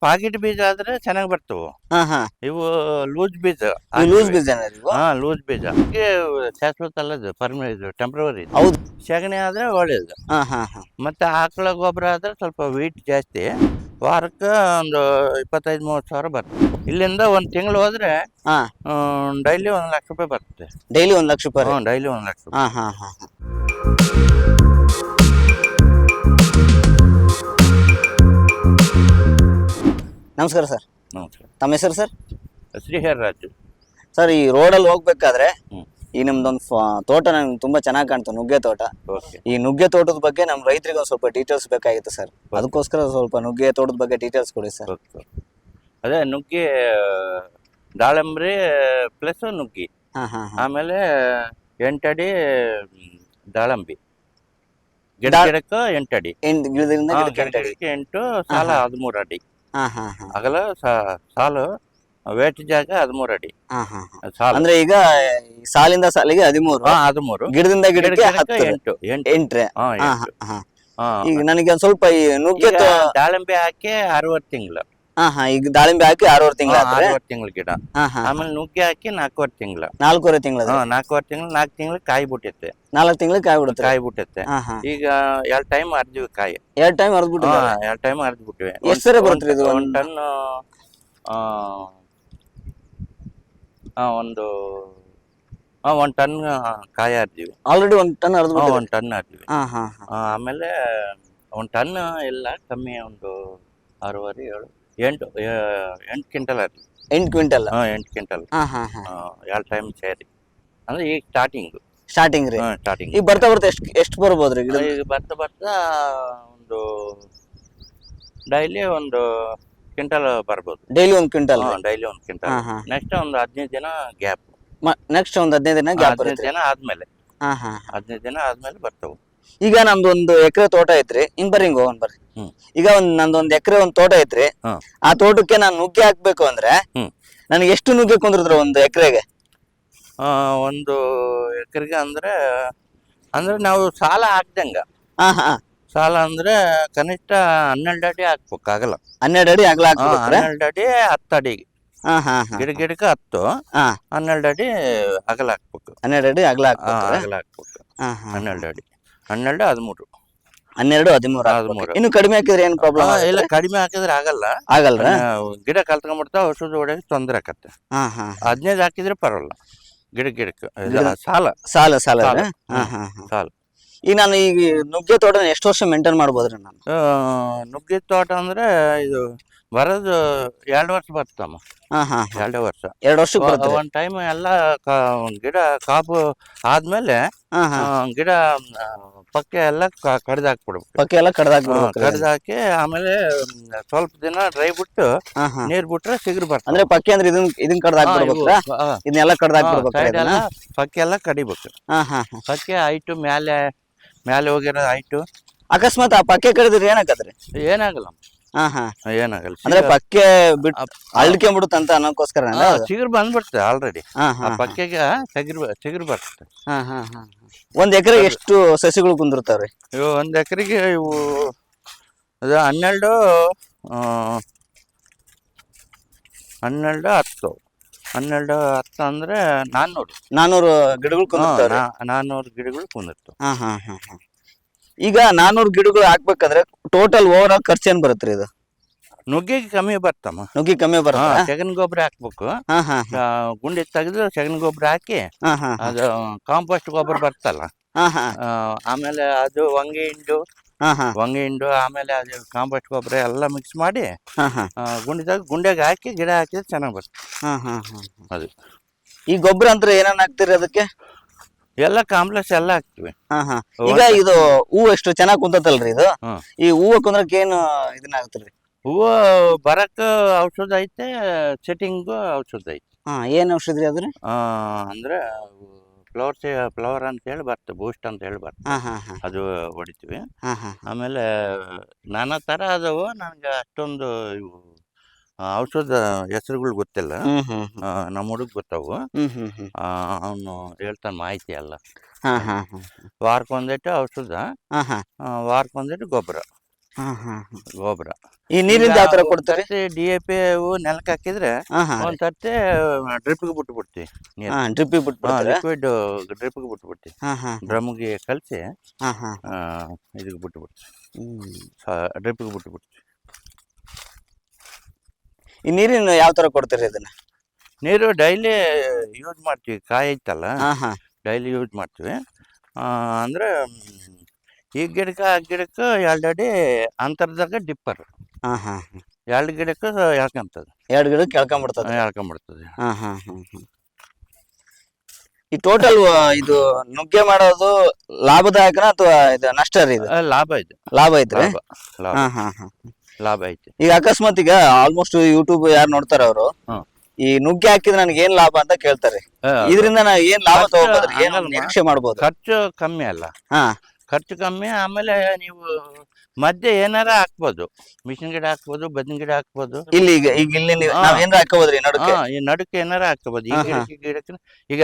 Packet ಬೀಜ ಆದ್ರೆ ಚೆನ್ನಾಗಿ ಬರ್ತವು. ಹಾ ಹಾ. ಇವು ಲೂಸ್ ಬೀಜ. ಲೂಸ್ ಬೀಜ ಇವು? ಹಾ ಲೂಸ್ ಬೀಜ. ಶಾಶ್ವತ ಅಲ್ಲದು ಪರ್ಮ ಇದು ಟೆಂಪ್ರವರಿ ಹೌದು. ಸಗಣಿ ಆದ್ರೆ ಒಳ್ಳೇದು. ಹಾ ಹಾ ಹಾ. ಮತ್ತೆ ಆಕಳ ಗೊಬ್ಬರ ಆದ್ರೆ ಸ್ವಲ್ಪ ವೆಯ್ಟ್ ಜಾಸ್ತಿ. ವಾರಕ್ಕೆ ಒಂದು ಇಪ್ಪತ್ತೈದು ಮೂವತ್ತು ಸಾವಿರ ಬರ್ತದೆ. ಇಲ್ಲಿಂದ ಒಂದು ತಿಂಗಳು ಹೋದ್ರೆ ಹಾ. ಡೈಲಿ ಒಂದು ಲಕ್ಷ ರೂಪಾಯಿ ಬರ್ತದೆ. ಡೈಲಿ ಒಂದ್ ಲಕ್ಷ ರೂಪಾಯಿ ಹ್ಞೂ ಡೈಲಿ ಒಂದು ಲಕ್ಷ ರೂಪಾಯಿ. ಹಾ ಹಾ ಹಾ ಹಾ. ನಮಸ್ಕಾರ ಸರ್. ನಮಸ್ಕಾರ. ತಮ್ಮ ಹೆಸರು ಸರ್? ಶ್ರೀಹರ್ ರಾಜು. ಸರ್ ಈ ರೋಡಲ್ಲಿ ಹೋಗ್ಬೇಕಾದ್ರೆ. ಈ ನಿಮ್ದೊಂದು ತೋಟ ನಂಗೆ ತುಂಬಾ ಚೆನ್ನಾಗಿ ಕಾಣ್ತು ನುಗ್ಗೆ ತೋಟ. ಈ ನುಗ್ಗೆ ತೋಟದ ಬಗ್ಗೆ ನಮ್ಮ ರೈತರಿಗೆ ಒಂದು ಸ್ವಲ್ಪ ಡೀಟೇಲ್ಸ್ ಬೇಕಾಗಿತ್ತು ಸರ್. ಅದಕ್ಕೋಸ್ಕರ ಸ್ವಲ್ಪ ನುಗ್ಗೆ ತೋಟದ ಬಗ್ಗೆ ಡೀಟೇಲ್ಸ್ ಕೊಡಿ ಸರ್. ಅದೇ ನುಗ್ಗೆ ದಾಳಂಬ್ರಿ ಪ್ಲಸ್ ನುಗ್ಗಿ. ಆಮೇಲೆ ಎಂಟಡಿ ದಾಳಂಬಿ. ಗಿಡ ಗಿಡಕ್ಕೆ ಎಂಟಡಿ ಎಂಟು ಸಾಲ ಹದಿಮೂರು ಅಡಿ. ಅಗಲ ಸಾಲು ವೇಟ್ ಜಾಗ ಹದಿಮೂರು ಅಡಿ. ಸಾಲು. ಅಂದ್ರೆ ಈಗ ಈ ಸಾಲಿಂದ ಸಾಲಿಗೆ ಹದಿಮೂರು. ಹದಿಮೂರು. ಗಿಡದಿಂದ ಗಿಡ ಗಿಡಕ್ಕೆ ಹತ್ತು ಎಂಟು. ಎಂಟು. ಎಂಟ್ರೆ. ಈಗ ನನಗೆ ಒಂದ್ ಸ್ವಲ್ಪ ಈ ನುಗ್ಗೆ ದಾಳಿಂಬೆ ಹಾಕಿ ಅರವತ್ತು ತಿಂಗಳು. ಹಾ ಹಾ ಈಗ ದಾಳಿಂಬೆ ಹಾಕಿ ಆರೂವರೆ ತಿಂಗಳ ಅರವತ್ತು ತಿಂಗಳು ಗಿಡ. ಹಾ ಹಾ ಆಮೇಲೆ ನುಗ್ಗೆ ಹಾಕಿ ನಾಲ್ಕೂವರೆ ತಿಂಗಳ. ನಾಲ್ಕೂವರೆ ತಿಂಗಳ ನಾಲ್ಕೂವರೆ ತಿಂಗಳು ನಾಲ್ಕು ತಿಂಗಳು ಕಾಯಿ ಬಿಟ್ಟಿತ್ತೆ. ನಾಲ್ಕು ತಿಂಗಳು ಕಾಯಿ ಬಿಡುತ್ತೆ? ಕಾಯಿ ಬಿಟ್ಟೈತೆ ಈಗ ಎರಡು ಟೈಮ್ ಅರ್ದಿವಿ ಕಾಯಿ. ಎರಡ್ ಟೈಮ್ ಹರಿದ್ಬಿಟ್ಟು ಹಾ ಎರಡು ಟೈಮ್ ಅರ್ದ್ ಬಿಟ್ಟಿವಿ ಎಷ್ಟು ಸರಿ ಬರುತ್ತೆ ಇದು? ಒಂದು ಟನ್ ಒಂದು ಹಾ ಒಂದು ಟನ್ ಕಾಯಿ ಅರ್ದಿವಿ ಆಲ್ರೆಡಿ ಒಂದ್ ಟನ್ ಹರಿದ್ಬಿಟ್ಟು ಒಂದು ಟನ್ ಅರ್ದಿವಿ ಆಮೇಲೆ ಒಂದು ಟನ್ ಎಲ್ಲ ಕಮ್ಮಿ ಒಂದು ಆರೂವರೆ ಏಳು. ಎಂಟು ಎಂಟು ಕ್ವಿಂಟಲ್ ಆಗಲಿ ಎಂಟು ಕ್ವಿಂಟಲ್. ಹಾ ಎಂಟು ಕ್ವಿಂಟಲ್. ಹಾ ಹಾ ಹಾ. ಎರಡು ಟೈಮ್ ಸೇರಿ ಅಂದ್ರೆ ಈಗ ಸ್ಟಾರ್ಟಿಂಗ್ ಸ್ಟಾರ್ಟಿಂಗ್ ರೀ. ಸ್ಟಾರ್ಟಿಂಗ್ ಈಗ ಬರ್ತಾ ಬರ್ತಾ ಎಷ್ಟು ಎಷ್ಟು ಬರ್ಬೋದ್ರಿ ರೀ ಈಗ ಬರ್ತಾ ಬರ್ತಾ ಒಂದು ಡೈಲಿ ಒಂದು ಕ್ವಿಂಟಲ್ ಬರ್ಬೋದು. ಡೈಲಿ ಒಂದ್ ಕ್ವಿಂಟಲ್ ಡೈಲಿ ಒಂದು ಕ್ವಿಂಟಲ್. ಹಾ ಹಾ. ನೆಕ್ಸ್ಟ್ ಒಂದು ಹದಿನೈದು ದಿನ ಗ್ಯಾಪ್ ನೆಕ್ಸ್ಟ್ ಒಂದು ಹದಿನೈದು ದಿನ ಗ್ಯಾಪ್ ಹದಿನೈದು ದಿನ ಆದ್ಮೇಲೆ. ಹಾ ಹಾ. ಹದಿನೈದು ದಿನ ಆದ್ಮೇಲೆ ಬರ್ತವು. ಈಗ ನಮ್ದು ಒಂದು ಎಕರೆ ತೋಟ ಐತ್ರಿ. ಹಿಂಗ್ ಬರ್ರಿ ಹಿಂಗ್ ಹೋಗೋಣ ಬರ್ರಿ. ಈಗ ಒಂದ್ ನಂದು ಒಂದ್ ಎಕರೆ ಒಂದ್ ತೋಟ ಐತ್ರಿ. ಆ ತೋಟಕ್ಕೆ ನಾನು ನುಗ್ಗಿ ಹಾಕ್ಬೇಕು ಅಂದ್ರೆ ನನ್ಗೆ ಎಷ್ಟು ನುಗ್ಗೆ ಕುಂದ್ರದ್ರ ಒಂದು ಎಕರೆಗೆ? ಆ, ಒಂದು ಎಕರೆಗೆ ಅಂದ್ರೆ ಅಂದ್ರೆ ನಾವು ಸಾಲ ಹಾಕ್ದಂಗ. ಹಾ ಹಾ. ಸಾಲ ಅಂದ್ರೆ ಕನಿಷ್ಠ ಹನ್ನೆರಡು ಅಡಿ ಹಾಕ್ಬೇಕಾಗಲ್ಲ. ಹನ್ನೆರಡು ಅಡಿ ಅಗಲ ಹನ್ನೆರಡು ಅಡಿ ಹತ್ತು ಅಡಿ ಹಾ ಹಾ ಹಾ. ಗಿಡ ಗಿಡಕ್ಕೆ ಹತ್ತು. ಹಾ. ಹನ್ನೆರಡು ಅಡಿ ಅಗಲ ಹಾಕ್ಬೇಕು. ಹನ್ನೆರಡು ಅಡಿ ಅಗಲ ಹಾ, ಹಾಕ್ಬಿಟ್ರೆ ಅಗಲ ಹಾಕ್ಬೇಕು. ಹಾ ಹಾ. ಹನ್ನೆರಡು ಅಡಿ. ಹನ್ನೆರಡು ಹದಿಮೂರು. ಹನ್ನೆರಡು ಹದಿಮೂರು. ಹದಿಮೂರು. ಇನ್ನು ಕಡಿಮೆ ಹಾಕಿದ್ರೆ ಏನ್ ಪ್ರಾಬ್ಲಮ್ ಇಲ್ಲ ಕಡಿಮೆ ಹಾಕಿದ್ರೆ ಆಗಲ್ಲ. ಆಗಲ್ಲ ಗಿಡ ಕಲ್ತ್ಕೊಂಡ್ಬಿಡ್ತಾವ ಔಷಧ ಹೊಡೆಯಕ್ಕೆ ತೊಂದರೆ ಆಕತ್ತೆ. ಹಾ ಹಾ ಹದಿನೈದು ಹಾಕಿದ್ರೆ ಪರವಲ್ಲ ಗಿಡ ಗಿಡಕ್ಕೆ ಸಾಲ. ಸಾಲ ಸಾಲ ಸಾಲ. ಹಾ ಹಾ ಹಾ. ಸಾಲ. ಈಗ ನಾನು ಈಗ ನುಗ್ಗೆ ತೋಟ ಎಷ್ಟು ವರ್ಷ ಮೇಂಟೈನ್ ಮಾಡ್ಬೋದ್ರಿ ನಾನು? ನುಗ್ಗೆ ತೋಟ ಅಂದ್ರೆ ಇದು ಬರೋದು ಎರಡು ವರ್ಷ ಬರ್ತಮ್ಮ ಹಾ ಹಾ ಎರಡೇ ವರ್ಷ. ಎರಡು ವರ್ಷಕ್ಕೆ ಬರುತ್ತೆ ಒಂದ್ ಟೈಮ್ ಎಲ್ಲ ಕಾ- ಗಿಡ ಕಾಪು ಆದ್ಮೇಲೆ ಹಾ ಹಾ. ಆ, ಗಿಡ ಆ, ಪಕ್ಕೆ ಎಲ್ಲ ಕಡ್ದಾಕ್ಬಿಡ್ಬೇಕು. ಪಕ್ಕ ಎಲ್ಲ ಕಡ್ದಾಕ್ಬಿಡ್ಬೇಕು ಕಡ್ದಾಕಿ ಆಮೇಲೆ ಮ್, ಸ್ವಲ್ಪ ದಿನ ಡ್ರೈ ಬಿಟ್ಟು ಹಾ ಹಾ. ನೀರ್ ಬಿಟ್ರೆ ಸಿಗ್ರು ಬರ್ತ ಅಂದ್ರೆ ಪಕ್ಕೆ ಅಂದ್ರೆ ಇದನ್ ಇದನ್ ಕಡ್ದಾಕ್ಬಿಡ್ಬೇಕು? ಇದನ್ನೆಲ್ಲ ಕಡ್ದಾಕ್ಬಿಡ್ಬೇಕು ಸೈಡ್ ಎಲ್ಲ? ಪಕ್ಕೆ ಎಲ್ಲ ಕಡಿಬೇಕು. ಹಾ ಹಾ ಹಾ. ಪಕ್ಕೆ ಹೈಟು ಮ್ಯಾಲೆ ಮ್ಯಾಲೆ ಹೋಗಿರೋ ಐಟು ಅಕಸ್ಮಾತ್ ಆ ಪಕ್ಕೆ ಕಡಿದ್ರೆ ಏನಾಕತ್ರಿ ಏನಾಗಲ್ಲ ಹಾ ಹಾ. ಏನಾಗಲ್ಲ. ಅಂದ್ರೆ ಪಕ್ಕೆ ಬಿಟ್ಟು ಬಿಡುತ್ತಂತ ಅಂತ ಚಿಗುರು ಬಂದ್ಬಿಡ್ತದೆ ಆಲ್ರೆಡಿ ಹಾ ಆ ಪಕ್ಕೆಗೆ ಚಿಗುರು ಚಿಗುರು ಬರ್ತದೆ. ಒಂದ್ ಎಕರೆ ಎಷ್ಟು ಸಸಿಗಳು ಕುಂದಿರ್ತಾವ್ರಿ? ಇವು ಒಂದು ಎಕರೆಗೆ ಇವು ಅದು ಹನ್ನೆರಡು ಆ, ಹನ್ನೆರಡು ಹತ್ತು. ಹನ್ನೆರಡು ಹತ್ತು ಅಂದ್ರೆ ನಾನ್ನೂರು. ನಾನೂರು ಗಿಡಗಳು ಕುಂದಿರ್ತಾವ್ರಿ? ನಾನ್ನೂರು ಗಿಡಗಳು ಕುಂದಿರ್ತವೆ. ಹಾ ಹಾ ಹಾ ಹಾ. ಈಗ ನಾನೂರು ಗಿಡಗಳು ಹಾಕ್ಬೇಕಾದ್ರೆ ಟೋಟಲ್ ಓವರ್ ಆಲ್ ಖರ್ಚು ಏನ್ ಬರುತ್ತೆ ಇದು? ನುಗ್ಗಿಗೆ ಕಮ್ಮಿ ಬರ್ತಮ್ಮ. ನುಗ್ಗಿ ಕಮ್ಮಿ ಬರ್ತಾ ಸಗಣಿ ಗೊಬ್ಬರ ಹಾಕ್ಬೇಕು. ಗುಂಡಿ ತೆಗೆದು ಸಗಣಿ ಗೊಬ್ಬರ ಹಾಕಿ ಅದು ಕಾಂಪೋಸ್ಟ್ ಗೊಬ್ಬರ ಬರ್ತಲ್ಲ. ಆಮೇಲೆ ಅದು ವಂಗೆ ಹಿಂಡು ವಂಗೆ ಹಿಂಡು ಆಮೇಲೆ ಅದು ಕಾಂಪೋಸ್ಟ್ ಗೊಬ್ಬರ ಎಲ್ಲ ಮಿಕ್ಸ್ ಮಾಡಿ ಗುಂಡಿದಾಗ ಗುಂಡೆಗೆ ಹಾಕಿ ಗಿಡ ಹಾಕಿದ್ರೆ ಚೆನ್ನಾಗಿ ಬರ್ತದೆ. ಅದು. ಈ ಗೊಬ್ಬರ ಅಂದ್ರೆ ಏನೇನು ಹಾಕ್ತೀರಿ ಅದಕ್ಕೆ? ಎಲ್ಲ ಕಾಂಪ್ಲೆಕ್ಸ್ ಎಲ್ಲ ಹಾಕ್ತಿವಿ ಹಾ ಹಾ. ಈಗ ಇದು ಹೂವು ಎಷ್ಟು ಚೆನ್ನಾಗಿ ಕುಂತತಲ್ರಿ ಇದು? ಹ್ಮ್. ಈ ಹೂವು ಕುಂದ್ರಕ್ ಏನು ಇದನ್ನ ಆಗುತ್ತೆ ಹೂವು ಬರಕ್ ಔಷಧ ಐತೆ ಸೆಟ್ಟಿಂಗು ಔಷಧ ಐತೆ. ಹಾ ಏನ್ ಔಷಧಿ ಅದ್ರಿ? ಆ, ಅಂದ್ರೆ ಫ್ಲವರ್ ಫ್ಲವರ್ ಅಂತ ಹೇಳಿ ಬರ್ತದೆ ಬೂಸ್ಟ್ ಅಂತ ಹೇಳಿ ಬರ್ತದೆ. ಹಾ ಹಾ ಹಾ. ಅದು ಹೊಡಿತೀವಿ. ಹಾ ಹಾ ಆಮೇಲೆ ನಾನಾ ತರ ಅದಾವು ನನಗೆ ಅಷ್ಟೊಂದು ಇವು ಔಷಧ ಹೆಸರುಗಳು ಗೊತ್ತಿಲ್ಲ. ನಮ್ಮ ಹುಡುಗ ಗೊತ್ತವು. ಅವನು ಹೇಳ್ತಾನೆ ಮಾಹಿತಿ ಅಲ್ಲ ಹಾ ಹಾ ಹಾ ವಾರಕ್ಕೊಂದಿಟ್ಟು ಔಷಧ ಹಾ ಹಾ. ಆ, ವಾರಕ್ಕೊಂದಿಟ್ಟು ಗೊಬ್ಬರ. ಹಾ ಹಾ ಹಾ. ಗೊಬ್ಬರ. ಈ ನೀರಿಂದ ಯಾವ ತರ ಕೊಡ್ತಾರೆ? ಡಿ ಎ ಪಿ ನೆಲಕ್ಕೆ ಹಾಕಿದ್ರೆ ಒಂದ್ ಸರ್ತಿ ಡ್ರಿಪ್ಗೆ ಬಿಟ್ಟು ಬಿಡ್ತೀವಿ ನೀರು ಬಿಟ್ಟು ಲಿಕ್ವಿಡ್ ಡ್ರಿಪ್ಗೆ ಬಿಟ್ಟು ಬಿಡ್ತೀವಿ ಹಾ ಹಾ. ಡ್ರಮ್ಗೆ ಕಲಸಿ ಹಾ ಹಾ. ಇದಕ್ಕೆ ಬಿಟ್ಟು ಬಿಡ್ತೀವಿ ಡ್ರಿಪ್ಗೆ ಬಿಟ್ಟು ಬಿಡ್ತೀವಿ ಈ ನೀರಿನ ಯಾವ ತರ ಕೊಡ್ತೀರಿ ಇದನ್ನ? ನೀರು ಡೈಲಿ ಯೂಸ್ ಮಾಡ್ತೀವಿ ಕಾಯಿ ಐತಲ್ಲ? ಹಾ ಹಾ. ಡೈಲಿ ಯೂಸ್ ಮಾಡ್ತೀವಿ. ಆ, ಅಂದ್ರೆ ಮ್, ಈ ಗಿಡಕ್ಕೆ ಆ ಗಿಡಕ್ಕೆ ಎರಡು ಅಡಿ ಅಂತರದಾಗ ಡಿಪ್ಪರ್. ಹಾ ಹಾ ಎರಡು ಗಿಡಕ್ಕೆ ಎಳ್ಕೊಂತದೆ. ಎರಡು ಗಿಡ ಕೆಳ್ಕೊಂಡ್ಬಿಡ್ತದೆ ಎಳ್ಕೊಂಬಿಡ್ತದೆ. ಹಾ ಹಾ ಹಾ ಹಾ. ಈ ಟೋಟಲ್ ಇದು ನುಗ್ಗೆ ಮಾಡೋದು ಲಾಭದಾಯಕನ ಅಥವಾ ಇದು ನಷ್ಟ ರೀ ಇದು? ಆ, ಲಾಭ ಇದೆ. ಲಾಭ ಐತ್ರಿ ಲಾಭ ಲಾಭ. ಹಾ ಹಾ ಹಾ. ಲಾಭ ಐತಿ. ಈಗ ಅಕಸ್ಮಾತ್ ಈಗ ಆಲ್ಮೋಸ್ಟ್ ಯೂಟ್ಯೂಬ್ ಯಾರು ನೋಡ್ತಾರ ಅವರು ಹ್ಮ್. ಈ ನುಗ್ಗೆ ಹಾಕಿದ್ರೆ ನನಗೆ ಏನ್ ಲಾಭ ಅಂತ ಕೇಳ್ತಾರೆ. ಇದ್ರಿಂದ ಇದರಿಂದ ನಾ ಏನ್ ಲಾಭ ಖರ್ಚು ತಗೋಬೋದ್ರಿ ಏನ್? ನಿರೀಕ್ಷೆ ಮಾಡ್ಬೋದು? ಖರ್ಚು ಕಮ್ಮಿ ಅಲ್ಲ. ಹಾ. ಖರ್ಚು ಕಮ್ಮಿ ಆಮೇಲೆ ನೀವು ಮಧ್ಯೆ ಏನಾರ ಹಾಕ್ಬೋದು. ಮಿಷಿನ್ ಗಿಡ ಹಾಕ್ಬೋದು ಬದಿನ ಗಿಡ ಹಾಕ್ಬೋದು. ಇಲ್ಲಿ ಈಗ ಈಗ ಇಲ್ಲಿ ನೀವು ಹಾ. ನಾವ್ ಏನ್ರ ಹಾಕೋಬೋದ್ರಿ ಹಾ, ಈ ನಡುಕೆ ಏನಾರ ಹಾಕ್ಬೋದು. ಈ ಹಾ, ಹಾ. ಗಿಡಕ್ಕೆ ಈ ಗಿಡಕ್ಕೆ ಈಗ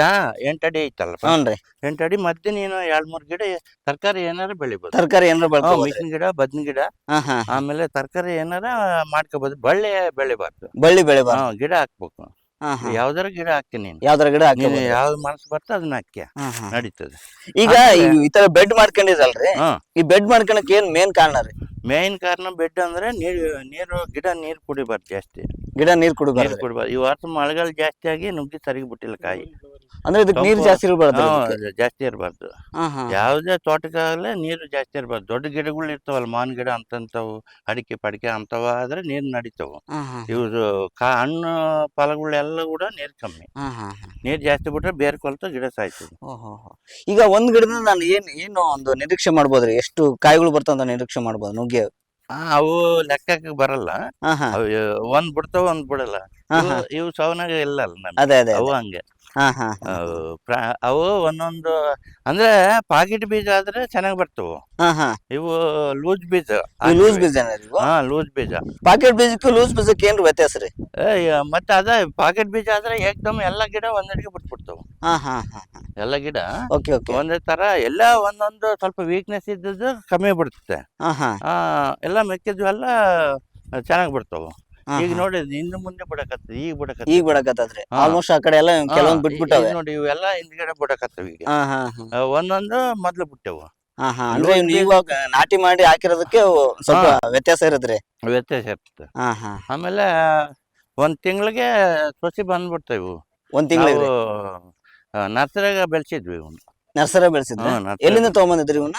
ಎಂಟಡಿ ಐತಲ್ಲ ಹ್ಞೂನ್ರಿ ಎಂಟಡಿ ಮಧ್ಯೆ ನೀನು ಎರಡ್ ಮೂರ್ ಗಿಡ ತರಕಾರಿ ಏನಾರ ಬೆಳಿಬೋದು. ತರಕಾರಿ ಏನಾರ ಬೆಳಿಬೋದು ಮಿಷಿನ್ ಗಿಡ ಬದ್ನ ಗಿಡ ಹಾ ಹಾ ಆಮೇಲೆ ತರಕಾರಿ ಏನಾರ ಮಾಡ್ಕೋಬಹುದು ಬಳ್ಳಿ ಬೆಳಿಬಾರ್ದು. ಬಳ್ಳಿ ಬೆಳಿಬಾರ್ದು. ಹಾ, ಗಿಡ ಹಾಕ್ಬೇಕು. ಯಾವ್ದಾರ ಗಿಡ ಹಾಕಿ ನೀನು. ಯಾವ್ದಾರ ಗಿಡ ನೀನು ಹಾಕೋಬೋದು ಯಾವ್ದು ಮನಸ್ಸು ಬರ್ತಾ ಅದನ್ನ ಹಾಕ್ಯ. ನಡೀತದೆ. ಈಗ ಈ ತರ ಬೆಡ್ ಮಾಡ್ಕೊಂಡಿದಲ್ರಿ ಈ ಬೆಡ್ ಮಾಡ್ಕೊಳಕ್ ಏನ್ ಮೇನ್ ಕಾರಣ ರೀ? ಮೇನ್ ಕಾರಣ ಬೆಡ್ ಅಂದ್ರೆ ನೀರು ನೀರು ಗಿಡ ನೀರು ಕುಡಿಬಾರ್ದು ಜಾಸ್ತಿ. ಗಿಡ ನೀರ್ ನೀರು ಕುಡಿಬಾರ್ದು. ಕುಡಿಬಾರ್ದು ಈ ವರ್ಷ ಮಳೆಗಾಲ ಜಾಸ್ತಿ ಆಗಿ ನುಗ್ಗಿ ಸರಿಗೆ ಬಿಟ್ಟಿಲ್ಲ ಕಾಯಿ. ಅಂದ್ರೆ ಇದಕ್ಕೆ ನೀರ್ ಜಾಸ್ತಿ ಇರಬಾರ್ದು ಹಾ, ಅದು ಜಾಸ್ತಿ ಇರಬಾರ್ದು. ಯಾವುದೇ ತೋಟಕ್ಕಾಗಲೇ ನೀರು ಜಾಸ್ತಿ ಇರಬಾರ್ದು. ದೊಡ್ಡ ಗಿಡಗಳು ಇರ್ತಾವಲ್ಲ ಮಾವಿನ ಗಿಡ ಅಂತಂತವು ಅಡಿಕೆ ಪಡಿಕೆ ಅಂತವ ಆದ್ರೆ ನೀರು ನಡೀತಾವು. ಇವ್ರು ಕಾ ಹಣ್ಣು ಫಲಗಳೆಲ್ಲ ಕೂಡ ನೀರು ಕಮ್ಮಿ. ನೀರು ಜಾಸ್ತಿ ಬಿಟ್ರೆ ಬೇರೆ ಕೊಲ್ತು ಗಿಡ ಸಾಯ್ತು ಈಗ ಒಂದ್ ಗಿಡದಿಂದ ನಾನು ಏನ್ ಏನು ಒಂದು ನಿರೀಕ್ಷೆ ಮಾಡ್ಬೋದ್ರಿ? ಎಷ್ಟು ಕಾಯಿಗಳು ಬರ್ತಾವ ನಿರೀಕ್ಷೆ ಮಾಡ್ಬೋದು ನುಗ್ಗೆ ಆ, ಅವು ಲೆಕ್ಕಕ್ಕೆ ಬರಲ್ಲ. ಹಾ ಹಾ ಅವು ಒಂದ್ ಬಿಡ್ತಾವ ಒಂದ್ ಬಿಡಲ್ಲ. ಇವು- ಸೌನಾಗ ಇಲ್ಲ ಅಲ್ಲ ನಮ್ಗೆ. ಅದೇ ಅದೇ ಅವು ಹಂಗೆ. ಹಾ ಹಾ. ಅವು ಪ್ರಾ- ಅವು ಒಂದೊಂದು ಅಂದ್ರೆ ಪಾಕಿಟ್ ಬೀಜ ಆದ್ರೆ ಚೆನ್ನಾಗಿ ಬರ್ತವು. ಹಾ ಹಾ. ಇವು ಲೂಸ್ ಬೀಜ ಲೂಸ್ ಬೀಜ. ಹಾ ಲೂಸ್ ಬೀಜ. ಪಾಕೆಟ್ ಬೀಜಕ್ಕೂ ಲೂಸ್ ಬೀಜಕ್ಕೆ ಏನ್ರಿ ವ್ಯತ್ಯಾಸ ರೀ? ಏ, ಯ- ಮತ್ತೆ ಅದ ಪಾಕೆಟ್ ಬೀಜ ಆದ್ರೆ ಏಕ್ದಮ್ ಎಲ್ಲ ಗಿಡ ಒಂದಡಿಗೆ ಬಿಟ್ಬಿಡ್ತವೆ. ಹಾ ಹಾ ಹಾ ಎಲ್ಲ ಗಿಡ ಓಕೆ ಓಕೆ. ಒಂದೇ ತರ ಎಲ್ಲ ಒಂದೊಂದು ಸ್ವಲ್ಪ ವೀಕ್ನೆಸ್ ಇದ್ದದ್ದು ಕಮ್ಮಿ ಬಿಡ್ತದೆ. ಹಾ ಹಾ. ಆ, ಎಲ್ಲ ಮೆಕ್ಕಿದ್ವು ಎಲ್ಲ ಚೆನ್ನಾಗಿ ಬಿಡ್ತಾವ. ಈಗ. ನೋಡಿ ಇನ್ನು ಮುಂದೆ ಬಿಡಕತ್ತ ಈಗ ಬಿಡಕತ್ತ ಈಗ ಬಿಡಕತ್ತದ್ರಿ. ಆಲ್ಮೋಸ್ಟ್ ಆ ಕಡೆ ಎಲ್ಲ ಕೆಲವೊಂದ್ ಬಿಟ್ಬಿಟ್ಟವೆ. ನೋಡಿ ಇವೆಲ್ಲ ಹಿಂದ್ಗಡೆ ಬಿಡಕತ್ತವ ಈಗ. ಹಾ ಹಾ ಹಾ. ಒಂದೊಂದು ಮೊದ್ಲು ಬಿಟ್ಟೆವು. ಹಾ ಹಾ. ಅಂದ್ರೆ ಇವಾಗ ನಾಟಿ ಮಾಡಿ ಹಾಕಿರೋದಕ್ಕೆ ಸ್ವಲ್ಪ ವ್ಯತ್ಯಾಸ ಇರತ್ರಿ. ವ್ಯತ್ಯಾಸ ಹಾ ಆಮೇಲೆ ಒಂದ್ ತಿಂಗಳಿಗೆ ಸೊಸಿ ಬಂದ್ಬಿಡ್ತೇವು ಇವು. ಒಂದ್ ತಿಂಗಳು ನರ್ಸರಿಯಾಗ ಬೆಳೆಸಿದ್ವಿ ಇವನು. ನರ್ಸರಿ ಬೆಳೆಸಿದ್ವಿ ಎಲ್ಲಿಂದ ತಗೊಂಬಂದಿದ್ರಿ ಇವನ್ನ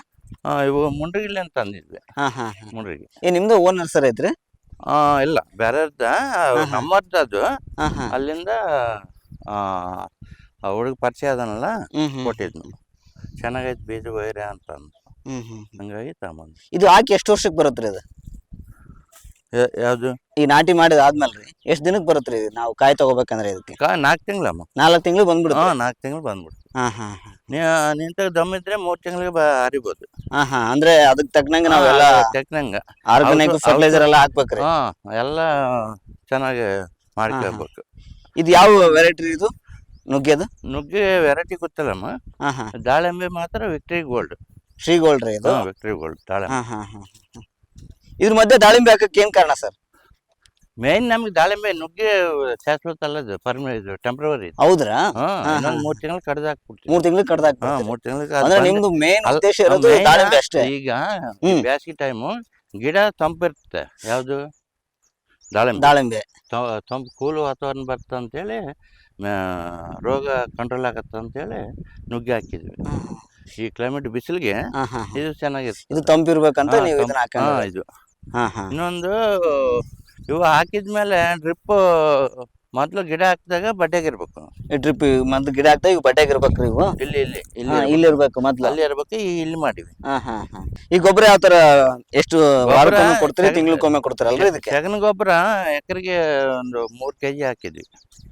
ಇವು ಮುಂಡ್ರಿಗಿಲ್ಲಿ ಅಂತ ಅಂದಿದ್ವಿ ಹಾ ಹಾ ಹಾ. ಮುಂಡ್ರಿಗೆ ಏ ನಿಮ್ದು ಓನ್ ನರ್ಸರಿ ಐತ್ರಿ? ಆ, ಇಲ್ಲ. ಬೇರೆದ ನಮ್ಮದ್ದು ಅದು ಹಾ ಹಾ. ಅಲ್ಲಿಂದ ಆ ಹುಡುಗ ಪರಿಚಯ ಅದನಲ್ಲ ಹ್ಮ್ ಹ್ಮ್. ಕೊಟ್ಟಿದ್ನು ಚೆನ್ನಾಗೈತೆ ಬೀಜ ವೈರ ಅಂತ ಅಂದ ಹ್ಮ್ ಹ್ಮ್. ಹಂಗಾಗಿ ತಗೊಂಬಂದು ಇದು ಹಾಕಿ ಎಷ್ಟು ವರ್ಷಕ್ಕೆ ಬರುತ್ತೆ ಅದು? ಯಾವುದು? ಈ ನಾಟಿ ಮಾಡಿದ ಆದ್ಮೇಲೆ ರೀ ಎಷ್ಟು ದಿನಕ್ಕೆ ಬರುತ್ತೆ ನಾವು ಕಾಯಿ ತಗೋಬೇಕಂದ್ರೆ ಇದಕ್ಕೆ? ನಾಲ್ಕು ತಿಂಗಳಮ್ಮ. ನಾಲ್ಕು ತಿಂಗಳು ಬಂದ್ಬಿಡುತ್ತೆ? ಹಾಂ ನಾಲ್ಕು ತಿಂಗಳು ಬಂದ್ಬಿಡ್ತು ಹಾ ಹಾ ಹಾ. ನೀ ದಮ್ ಇದ್ರೆ ಮೂರ್ ತಿಂಗಳಿಗೆ ಬ ಹರಿಬೋದು. ಹಾ ಹಾ ಅಂದ್ರೆ ಅದಕ್ಕೆ ತಕ್ಕನಂಗೆ ನಾವೆಲ್ಲ ತೆಕ್ನಂಗ. ಆರ್ಗಾನಿಕ್ ಫರ್ಟಿಲೈಸರ್ ಎಲ್ಲ ಹಾಕ್ಬೇಕ್ರಿ. ಹಾಂ ಎಲ್ಲ ಚೆನ್ನಾಗಿ ಮಾಡ್ಕೋಬೇಕು ಇದು ಯಾವ ವೆರೈಟಿ ಇದು? ನುಗ್ಗೆದು ನುಗ್ಗೆ ವೆರೈಟಿ ಗೊತ್ತಲ್ಲಮ್ಮ. ಹಾ ಹಾ. ದಾಳಿಂಬೆ ಮಾತ್ರ ವಿಕ್ಟ್ರಿ ಗೋಲ್ಡ್ ಶ್ರೀ ಗೋಲ್ಡ್ ರೀ ಇದು? ವಿಕ್ಟ್ರಿ ಗೋಲ್ಡ್ ದಾಳಿಂಬೆ. ಹಾ ಹಾ ಹಾ. ಇದ್ರ ಮಧ್ಯೆ ದಾಳಿಂಬೆ ಹಾಕಕ್ಕೆ ಏನ್ ಕಾರಣ ಸರ್? ಮೇನ್ ನಮ್ಗೆ ದಾಳಿಂಬೆ ನುಗ್ಗೆ ಶಾಶ್ವತ ಅಲ್ಲದು ಪರ್ಮ ಇದು ಟೆಂಪ್ರವರಿ ಹೌದ್ರಾ? ಮೂರ್ ತಿಂಗಳು ಕಡ್ದಾಕ್ಬಿಟ್ಟು ಮೂರ್ ತಿಂಗಳು ಕಡ್ದಾಕ್ ಮೂರ್ ತಿಂಗಳು ನಿಮ್ದು ಮೇನ್ ಉದ್ದೇಶ ಇರೋದು ದಾಳಿಂಬೆ ಅಷ್ಟೇ. ಈಗ ಬ್ಯಾಸಿಗೆ ಟೈಮು ಗಿಡ ತಂಪಿರುತ್ತೆ. ಯಾವುದು? ದಾಳಿಂಬೆ. ದಾಳಿಂಬೆ. ತಂಪ ಕೂಲು ವಾತಾವರಣ ಬರ್ತ ಅಂತೇಳಿ ಹೇಳಿ ರೋಗ ಕಂಟ್ರೋಲ್ ಆಗತ್ತೆ ಅಂತೇಳಿ ನುಗ್ಗೆ ಹಾಕಿದ್ವಿ. ಈ ಕ್ಲೈಮೇಟ್ ಬಿಸಿಲಿಗೆ. ಇದು ಚೆನ್ನಾಗಿರ್ತದೆ ಇದು ತಂಪಿರ್ಬೇಕಂತ ನೀವು ಇದನ್ನ ಹಾ, ಹಾಕೊಂಡ್ರಿ ಇದು ಇನ್ನೊಂದು ಇವು ಹಾಕಿದ್ಮೇಲೆ ಡ್ರಿಪ್ ಮೊದಲು ಗಿಡ ಹಾಕಿದಾಗ ಬಡ್ಡೆಗಿರ್ಬೇಕು ಈ ಡ್ರಿಪ್ ಮತ್ತೆ ಗಿಡ ಹಾಕ್ತಾ ಇವು ಬಡ್ಡೆಗೆ ಇರ್ಬೇಕ್ರಿ ಇವು? ಇಲ್ಲಿ ಇಲ್ಲಿ ಇಲ್ಲಿ ಹಾ. ಇಲ್ಲಿ ಇರ್ಬೇಕು. ಮೊದ್ಲು. ಅಲ್ಲಿ ಇರ್ಬೇಕು ಈ ಇಲ್ಲಿ ಮಾಡಿವಿ. ಹಾ ಹಾ ಹಾ. ಈ ಗೊಬ್ಬರ ಯಾವ ತರ ಎಷ್ಟು ವಾರಕ್ಕೊಮ್ಮೆ ಕೊಡ್ತೀರಿ ತಿಂಗಳಿಗೊಮ್ಮೆ ಕೊಡ್ತೀರಲ್ರಿ ಇದಕ್ಕೆ? ಸಗಣಿ ಗೊಬ್ಬರ ಎಕರೆಗೆ ಒಂದು ಮೂರ್ ಕೆಜಿ ಹಾಕಿದ್ವಿ.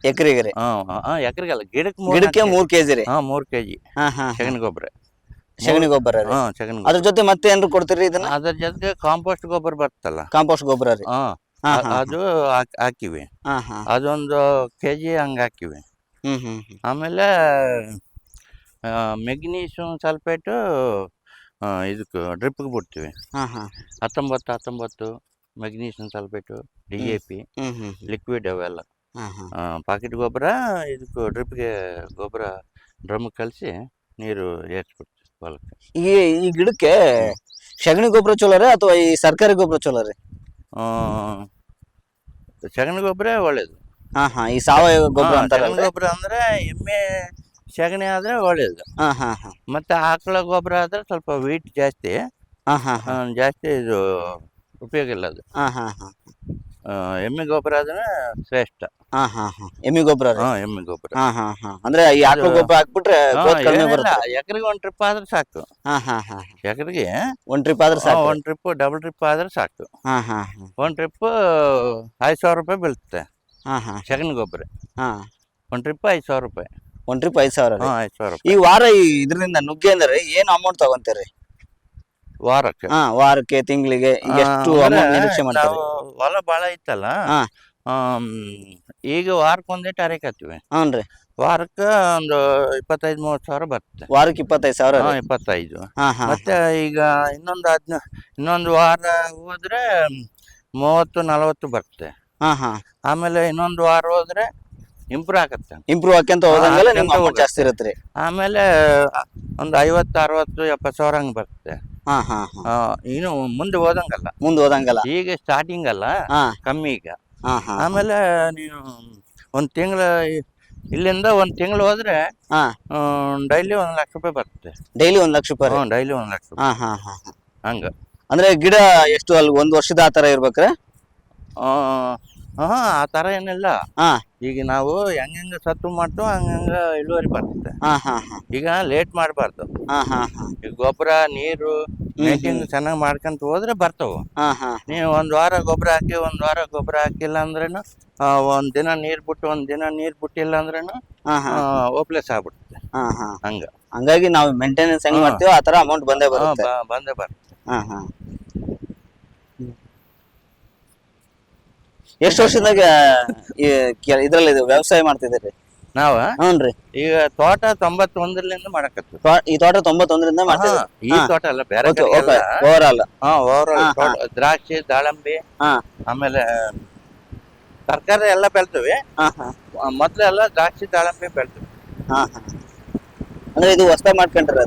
ಎಕರೆಗೆ ರೀ ಹಾ ಹಾ ಎಕರೆಗೆ ಅಲ್ಲ ಗಿಡಕ್ಕೆ ಮೂರ್ ಗಿಡಕ್ಕೆ. ಮೂರ್ ಕೆಜಿ ರೀ? ಹಾ ಮೂರ್ ಕೆಜಿ. ಹಾ ಹಾ ಸಗಣ ಗೊಬ್ಬರ. ಸಗಣಿ ಗೊಬ್ಬರ ರೀ? ಹಾ ಸಗಣಿ ಅದ್ರ ಜೊತೆ ಮತ್ತೆ ಏನ್ರು ಕೊಡ್ತೀರಿ ಇದನ್ನ? ಅದ್ರ ಜೊತೆಗೆ ಕಾಂಪೋಸ್ಟ್ ಗೊಬ್ಬರ ಬರ್ತಲ್ಲ. ಕಾಂಪೋಸ್ಟ್ ಗೊಬ್ಬರ ರೀ? ಹಾ. ಅದು ಹಾಕ್- ಹಾಕಿವಿ. ಹಾ ಹಾ ಅದೊಂದು ಕೆಜಿ ಹಂಗೆ ಹಾಕಿವಿ. ಹ್ಮ್ ಹ್ಮ್ ಹ್ಮ್. ಆಮೇಲೆ ಮೆಗ್ನೀಷಿಯಂ ಸಲ್ಫೇಟು ಇದಕ್ಕೆ ಡ್ರಿಪ್ಗೆ ಬಿಡ್ತೀವಿ. ಹಾ ಹಾ ಹತ್ತೊಂಬತ್ತು ಹತ್ತೊಂಬತ್ತು magnesium sulphate D A P hmm hmm liquid ಅವೆಲ್ಲ. ಹಾ ಹಾ ಪಾಕೆಟ್ ಗೊಬ್ಬರ ಇದಕ್ಕೆ ಡ್ರಿಪ್ಗೆ ಗೊಬ್ಬರ ಡ್ರಮ್ ಕಲಿಸಿ ನೀರು ಏರ್ಸ್ಬಿಡ್ತೀವಿ ಹೊಲಕ್ಕೆ. ಈ ಈ ಗಿಡಕ್ಕೆ ಸಗಣಿ ಗೊಬ್ಬರ ಚಲೋ ರೀ ಅಥವಾ ಈ ಸರ್ಕಾರಿ ಗೊಬ್ಬರ ಚಲೋ ರೀ ಆ, ಸಗಣಿ ಗೊಬ್ಬರ ಒಳ್ಳೇದು. ಹಾ ಹಾ ಈ ಸಾವಯವ ಗೊಬ್ಬರ ಸಗಣಿ ಗೊಬ್ಬರ ಅಂದ್ರೆ ಎಮ್ಮೆ ಸಗಣಿ ಆದ್ರೆ ಒಳ್ಳೇದು. ಹಾ ಹಾ ಹಾ. ಮತ್ತೆ ಆಕಳ ಗೊಬ್ಬರ ಆದ್ರೆ ಸ್ವಲ್ಪ ವೀಟ್ ಜಾಸ್ತಿ. ಹಾ ಹಾ. ಹಾ ಜಾಸ್ತಿ ಇದು ಉಪಯೋಗ ಇಲ್ಲ ಅದು. ಹಾ ಹಾ ಹಾ. ಎಮ್ಮೆ ಗೊಬ್ಬರ ಆದ್ರೆ ಶ್ರೇಷ್ಠ. ಹಾ ಹಾ ಹಾ. ಎಮ್ಮಿ ಗೊಬ್ಬರ ಹಾ ಎಮ್ಮೆ ಗೊಬ್ಬರ ಹಾ ಹಾ ಹಾ. ಅಂದ್ರೆ ಈ ಆಕಳ ಗೊಬ್ಬರ ಹಾಕ್ಬಿಟ್ರೆ ಗ್ರೋತ್ ಕಡಿಮೆ ಬರುತ್ತೆ. ಎಕರೆಗೆ ಒಂದ್ ಟ್ರಿಪ್ ಆದ್ರೆ ಸಾಕು. ಹಾ ಹಾ ಹಾ ಎಕರೆಗೆ ಒಂದ್ ಟ್ರಿಪ್ ಆದ್ರೆ ಸಾಕು. ಒಂದ್ ಟ್ರಿಪ್ ಡಬಲ್ ಟ್ರಿಪ್ ಆದ್ರೆ ಸಾಕು. ಹಾ ಹಾ ಒಂದ್ ಟ್ರಿಪ್ ಐದು ಸಾವಿರ ರೂಪಾಯಿ ಬೀಳುತ್ತೆ. ಹಾ ಹಾ. ಸಗಣಿ ಗೊಬ್ಬರ ಹಾ. ಒಂದ್ ಟ್ರಿಪ್ ಐದು ಸಾವಿರ ರೂಪಾಯಿ. ಒಂದ್ ಟ್ರಿಪ್ ಐದ್ ಸಾವಿರ ಐದು ಸಾವಿರ ರೂಪಾಯಿ. ಈ ವಾರ ಈ ಇದರಿಂದ ನುಗ್ಗೆ ಅಂದ್ರೆ ಏನ್ ಅಮೌಂಟ್ ತಗೊಂತೀರಿ? ವಾರಕ್ಕೆ. ಹಾ ವಾರಕ್ಕೆ ತಿಂಗಳಿಗೆ ಎಷ್ಟು ಅಮೌಂಟ್ ನಿರೀಕ್ಷೆ ಮಾಡ್ತಾರೆ? ನಾವು ಹೊಲ ಭಾಳ ಇತ್ತಲ್ಲ ಹಾ. ಆಮ್, ಈಗ ವಾರಕ್ಕೆ ಒಂದೇ ತಾರೀಕು ಹಚ್ಚಿವಿ ಹ್ಞೂನ್ರಿ ವಾರಕ್ಕೆ ಒಂದು ಇಪ್ಪತ್ತೈದು ಮೂವತ್ತು ಸಾವಿರ ಬರ್ತದೆ ವಾರಕ್ಕೆ ಇಪ್ಪತ್ತೈದು ಸಾವಿರ ಹಾ ಇಪ್ಪತ್ತೈದು. ಹಾ ಹಾ. ಮತ್ತೆ ಈಗ ಇನ್ನೊಂದು ಹದಿನ ಇನ್ನೊಂದು ವಾರ ಹೋದ್ರೆ ಮೂವತ್ತು ನಲವತ್ತು ಬರ್ತದೆ ಹಾ ಹಾ. ಆಮೇಲೆ ಇನ್ನೊಂದು ವಾರ ಹೋದ್ರೆ ಇಂಪ್ರೂವ್ ಆಗತ್ತೆ ಇಂಪ್ರೂವ್ ಆಕ್ಯಂತ ಹೋದಂಗೆಲ್ಲ ನಿಮ್ಮ ಅಮೌಂಟ್ ಜಾಸ್ತಿ ಇರುತ್ತೆ ರೀ. ಆಮೇಲೆ ಒಂದು ಐವತ್ತು ಅರವತ್ತು ಎಪ್ಪತ್ತು ಸಾವಿರ ಹಂಗೆ ಬರುತ್ತೆ. ಹಾ ಹಾ ಇನ್ನು ಮುಂದೆ ಹೋದಂಗಲ್ಲ. ಮುಂದೆ ಹೋದಂಗಲ್ಲ. ಈಗ ಸ್ಟಾರ್ಟಿಂಗ್ ಅಲ್ಲ ಕಮ್ಮಿ ಈಗ. ಆಮೇಲೆ ನೀವು ಒಂದು ತಿಂಗಳ ಇಲ್ಲಿಂದ ಒಂದು ತಿಂಗಳು ಹೋದ್ರೆ ಡೈಲಿ ಒಂದ್ ಲಕ್ಷ ರೂಪಾಯಿ ಬರ್ತದೆ ಡೈಲಿ ಒಂದ್ ಲಕ್ಷ ರೂಪಾಯಿ ಡೈಲಿ ಒಂದ್ ಲಕ್ಷ ರೂಪಾಯಿ. ಹಾ ಹಾ ಹಾ ಹಂಗೆ. ಅಂದ್ರೆ ಗಿಡ ಎಷ್ಟು ಅಲ್ಲಿ ಒಂದ್ ವರ್ಷದ ಆತರ ಇರ್ಬೇಕ್ರೆ? ಇರ್ಬೇಕ್ರಿ ಹಾಂ ಆ ತರ ಏನಿಲ್ಲ. ಹಾ. ಈಗ ನಾವು ಹೆಂಗ ಸತ್ತು ಮಾಡ್ತು ಹಂಗ ಇಳುವರಿ ಬರ್ತದೆ. ಹಾ ಹಾ ಹಾ. ಈಗ ಲೇಟ್ ಮಾಡಬಾರ್ದು. ಹಾ ಹಾ ಹಾ. ಈಗ ಗೊಬ್ಬರ ನೀರು ಮೇಕಿಂಗ್ ಚೆನ್ನಾಗಿ ಮಾಡ್ಕೊಂತ ಹೋದ್ರೆ ಬರ್ತವು. ಹಾ ಹಾ. ನೀವು ಒಂದ್ ವಾರ ಗೊಬ್ಬರ ಹಾಕಿ ಒಂದ್ ವಾರ ಗೊಬ್ಬರ ಹಾಕಿಲ್ಲ ಅಂದ್ರೇನು ಒಂದ್ ದಿನ ನೀರ್ ಬಿಟ್ಟು ಒಂದ್ ದಿನ ನೀರ್ ಬಿಟ್ಟಿಲ್ಲ ಅಂದ್ರೇನು ಹಾ ಹಾ. ಓಪ್ಲೆಸ್ ಆಗ್ಬಿಡುತ್ತೆ ಹಾ ಹಾ. ಹಂಗ. ಹಂಗಾಗಿ ನಾವು ಮೇಂಟೆನೆನ್ಸ್ ಹೆಂಗ್ ಹಾ. ಮಾಡ್ತೀವೋ ಆ ತರ ಅಮೌಂಟ್ ಬಂದೇ ಬರುತ್ತೆ. ಬಂದೇ ಬರುತ್ತೆ. ಹಾ ಹಾ. ಎಷ್ಟು ವರ್ಷದಾಗ ಈ ಇದ್ರಲ್ಲಿ ಇದು ವ್ಯವಸಾಯ ಮಾಡ್ತಿದ್ದೀರಿ? ನಾವ? ಹ್ಞೂನ್ರಿ ಈಗ ತೋಟ ತೊಂಬತ್ತೊಂದರಿಂದ ಮಾಡಕ್ ತೋ- ಈ ತೋಟ ತೊಂಬತ್ತೊಂದರಿಂದ ಮಾಡ್ತಿದ್ದೀರಿ? ಈ ಹಾ. ತೋಟ ಅಲ್ಲ ಬೇರೆ ಓಕೆ ಕಡೆ ಓಕೆ. ಎಲ್ಲ. ಓವರ್ ಆಲ್ ಹಾ overall. ಹಾ, ತೋಟ, ದ್ರಾಕ್ಷಿ ದಾಳಂಬಿ ಹಾ. ಆಮೇಲೆ ತರಕಾರಿ ಎಲ್ಲ ಬೆಳ್ತೀವಿ. ಹಾ ಹಾ. ಮೊದ್ಲೆಲ್ಲ ದ್ರಾಕ್ಷಿ ದಾಳಂಬಿ ಬೆಳ್ತೀವಿ. ಹಾ ಹಾ. ಅಂದ್ರೆ ಇದು ಹೊಸ ಮಾಡ್ಕೊಂಡ್ರಿ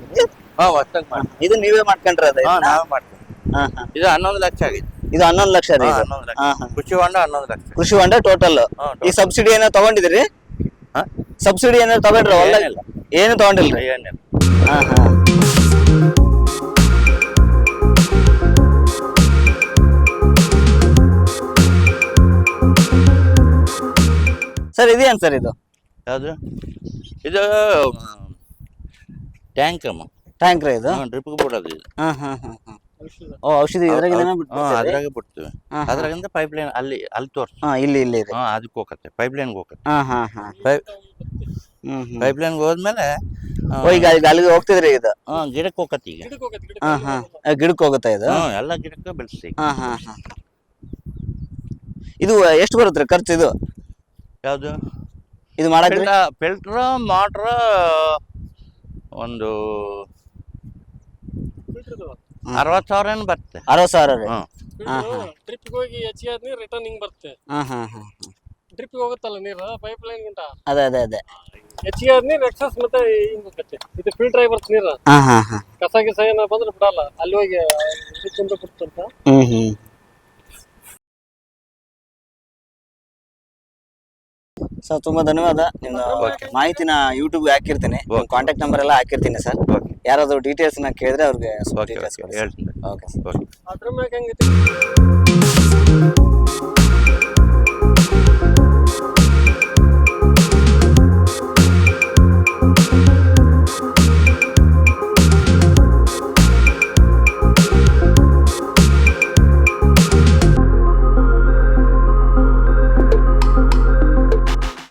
ಹಾ ಹೊಸ್ದಾಗ್ ಮಾಡಿ ಇದು ನೀವೇ ಮಾಡ್ಕೊಂಡ್ರಿ ಹಾ ನಾವೇ ಮಾಡ್ತೀವಿ. ಹಾ ಹಾ. ಇದು ಹನ್ನೊಂದು ಲಕ್ಷ ಆಗಿತ್ತು ಇದು ಹನ್ನೊಂದು ಲಕ್ಷ ರೀ ಹಾ, ಇದು. ಹನ್ನೊಂದು ಲಕ್ಷ. ಹಾ ಹಾ. ಕೃಷಿ ಹೊಂಡ ಹನ್ನೊಂದು ಲಕ್ಷ. ಕೃಷಿ ಹೊಂಡ ಟೋಟಲ್ ಹಾ, ಈ ಸಬ್ಸಿಡಿ ಏನೋ ತಗೊಂಡಿದ್ರಿ ಹಾ? ಸಬ್ಸಿಡಿ ಏನಾರ ತಗೊಂಡ್ರಿ ಹೊಲ ಏನಿಲ್ಲ. ಏನು ತಗೊಂಡಿಲ್ಲ. ಏನಿಲ್ಲ ಹಾ ಹಾ. ಸರ್ ಇದೇನ್ ಸರ್ ಇದು? ಯಾವುದು? ಇದು ಟ್ಯಾಂಕ್ ಅಮ್ಮ. ಟ್ಯಾಂಕ್ ರೀ ಇದು ಡ್ರಿಪ್ಗೆ ಬಿಡೋದು ಇದು. ಹಾ ಹಾ ಹಾ ಹಾ. ಓ ಔಷಧಿ ಹಾ ಬಿಟ್ಬಿಡ್ತೀರಿ? ಬಿಡ್ತೀವಿ. ಅದ್ರಾಗಿಂದ ಪೈಪ್ ಲೈನ್ ಅಲ್ಲಿ ಅಲ್ಲಿ ತೋರ್ಸು ಹಾ ಇಲ್ಲಿ ಇಲ್ಲಿ ಇದೆ. ಹಾ ಅದಕ್ಕೆ ಹೋಗತ್ತೆ. ಪೈಪ್ ಲೈನ್ಗೆ ಹೋಗತ್ತೆ. ಹಾ ಹಾ ಹಾ ಪೈಪ್ ಪೈಪ್ ಲೈನ್ಗೆ ಹೋದ್ಮೇಲೆ ಓ ಈಗ ಅಲ್ಲಿಗೆ ಹೋಗ್ತಿದ್ರಿ ಇದು ಹಾ ಗಿಡಕ್ಕೆ ಹೋಗತ್ತೆ ಈಗ. ಹಾ ಹಾ ಗಿಡಕ್ಕೆ ಹೋಗುತ್ತಾ. ಇದು? ಹಾ ಎಲ್ಲ ಗಿಡಕ್ಕೆ ಬೆಳೆಸಿ ಹಾ ಹಾ ಹಾ ಇದು ಎಷ್ಟು ಬರುತ್ತೆ ಖರ್ಚು ಇದು? ಯಾವುದು? ಇದು ಮಾಡಕ್ಕೆ ಫಿಲ್ಟ್ರ್ ಮೋಟ್ರ್ ಒಂದು ಅರವತ್ತು ಸಾವಿರ ಏನು ಬರುತ್ತೆ. ಅರವತ್ತು ಸಾವಿರ ರೀ. ಹೋಗಿ ಹೆಚ್ಚಿಗೆ ಆದ ನೀರು ರಿಟರ್ನ್ ಹಿಂಗ್ ಬರುತ್ತೆ. ಹಾ ಹಾ ಹೋಗುತ್ತಲ್ಲ ನೀರು? ಪೈಪ್ ಲೈನ್ ಗುಂಟ ಅದೇ ಅದೇ ಅದೇ. ಹೆಚ್ಚಿಗೆ ಆದ ನೀರು ಎಕ್ಸಸ್ ಮತ್ತೆ ಹಿಂಗ್ ಹೋಗುತ್ತೆ. ಇದು ಫಿಲ್ಟರ್ ಆಗಿ ಬರುತ್ತೆ ನೀರು. ಹಾ ಹಾ ಹಾ. ಕಸ ಗಿಸ ಏನ ಬಂದ್ರೆ ಬಿಡಲ್ಲ. ಅಲ್ಲಿ ಹೋಗಿ ಇದು ತುಂಬ ಬಿಡ್ತಂತ. ಸರ್ ತುಂಬಾ ಧನ್ಯವಾದ. ನಿಮ್ಮ. ಮಾಹಿತಿನ ಯೂಟ್ಯೂಬ್ ಹಾಕಿರ್ತೀನಿ. ಕಾಂಟ್ಯಾಕ್ಟ್ ನಂಬರ್ ಎಲ್ಲ ಹಾಕಿರ್ತೀನಿ ಸರ್ ಓಕೆ ಯಾರಾದ್ರೂ ಡೀಟೇಲ್ಸ್ನ ಕೇಳಿದ್ರೆ ಅವ್ರಿಗೆ ಓಕೆ ಡೀಟೇಲ್ಸ್